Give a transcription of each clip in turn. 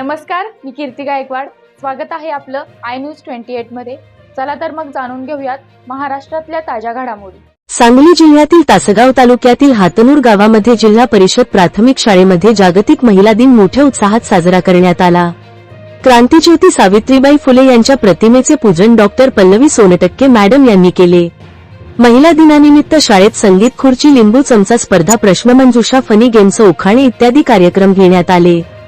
नमस्कार मी कीर्ती गायकवाड. स्वागत आहे आपलं आय न्यूज ट्वेंटी एटमध्ये. चला तर मग जाणून घेऊयात महाराष्ट्रातल्या ताज्या घडामोडी. सांगली जिल्ह्यातील तासगाव तालुक्यातील हातनूर गावामध्ये जिल्हा परिषद प्राथमिक शाळेमध्ये जागतिक महिला दिन मोठ्या उत्साहात साजरा करण्यात आला. क्रांतीज्योती सावित्रीबाई फुले यांच्या प्रतिमेचे पूजन डॉक्टर पल्लवी सोनटक्के मॅडम यांनी केले. महिला दिनानिमित्त शाळेत संगीत खुर्ची लिंबू चमचा स्पर्धा प्रश्नमंजुषा फनी गेम्स उखाणे इत्यादी कार्यक्रम घेण्यात आले.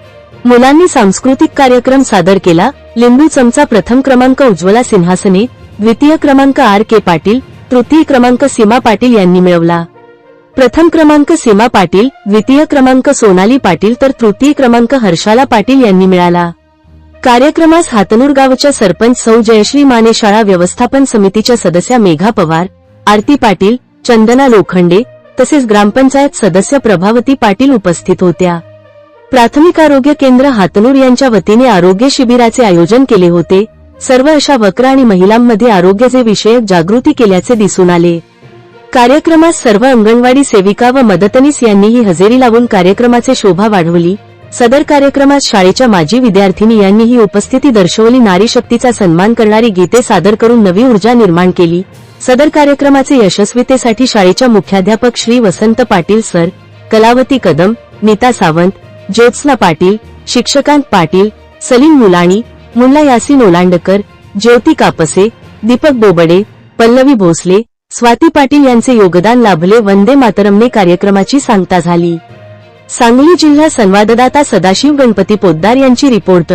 मुलांनी सांस्कृतिक कार्यक्रम सादर केला. लिंबू चमचा प्रथम क्रमांक उज्ज्वला सिंहासने द्वितीय क्रमांक आर के पाटील तृतीय क्रमांक सीमा पाटील यांनी मिळवला. प्रथम क्रमांक सीमा पाटील द्वितीय क्रमांक सोनाली पाटील तर तृतीय क्रमांक हर्षाला पाटील यांनी मिळाला. कार्यक्रमास हातनूर गावच्या सरपंच सौ जयश्री माने शाळा व्यवस्थापन समितीच्या सदस्या मेघा पवार आरती पाटील चंदना लोखंडे तसेच ग्रामपंचायत सदस्य प्रभावती पाटील उपस्थित होत्या. प्राथमिक आरोग्य केंद्र हातनूर यांच्या वतीने आरोग्य शिबिराचे आयोजन केले होते. सर्व अशा वक्र आणि महिलांमध्ये आरोग्याचे विषयक जागृती केल्याचे दिसून आले. कार्यक्रमात सर्व अंगणवाडी सेविका व मदतनीस यांनीही हजेरी लावून कार्यक्रमाचे शोभा वाढवली. सदर कार्यक्रमात शाळेच्या माजी विद्यार्थिनी यांनीही उपस्थिती दर्शवली. नारी शक्तीचा सन्मान करणारी गीते सादर करून नवी ऊर्जा निर्माण केली. सदर कार्यक्रमाचे यशस्वीतेसाठी शाळेच्या मुख्याध्यापक श्री वसंत पाटील सर कलावती कदम नीता सावंत ज्योत्स्ना पाटील शिक्षकांत पाटील सलीम मुलाणी मुल्ला यासिन ओलांडकर ज्योती कापसे दीपक बोबडे पल्लवी भोसले स्वाती पाटील यांचे योगदान लाभले वंदे मातरमने कार्यक्रमाची सांगता झाली. सांगली जिल्हा संवाददाता सदाशिव गणपती पोद्दार यांची रिपोर्ट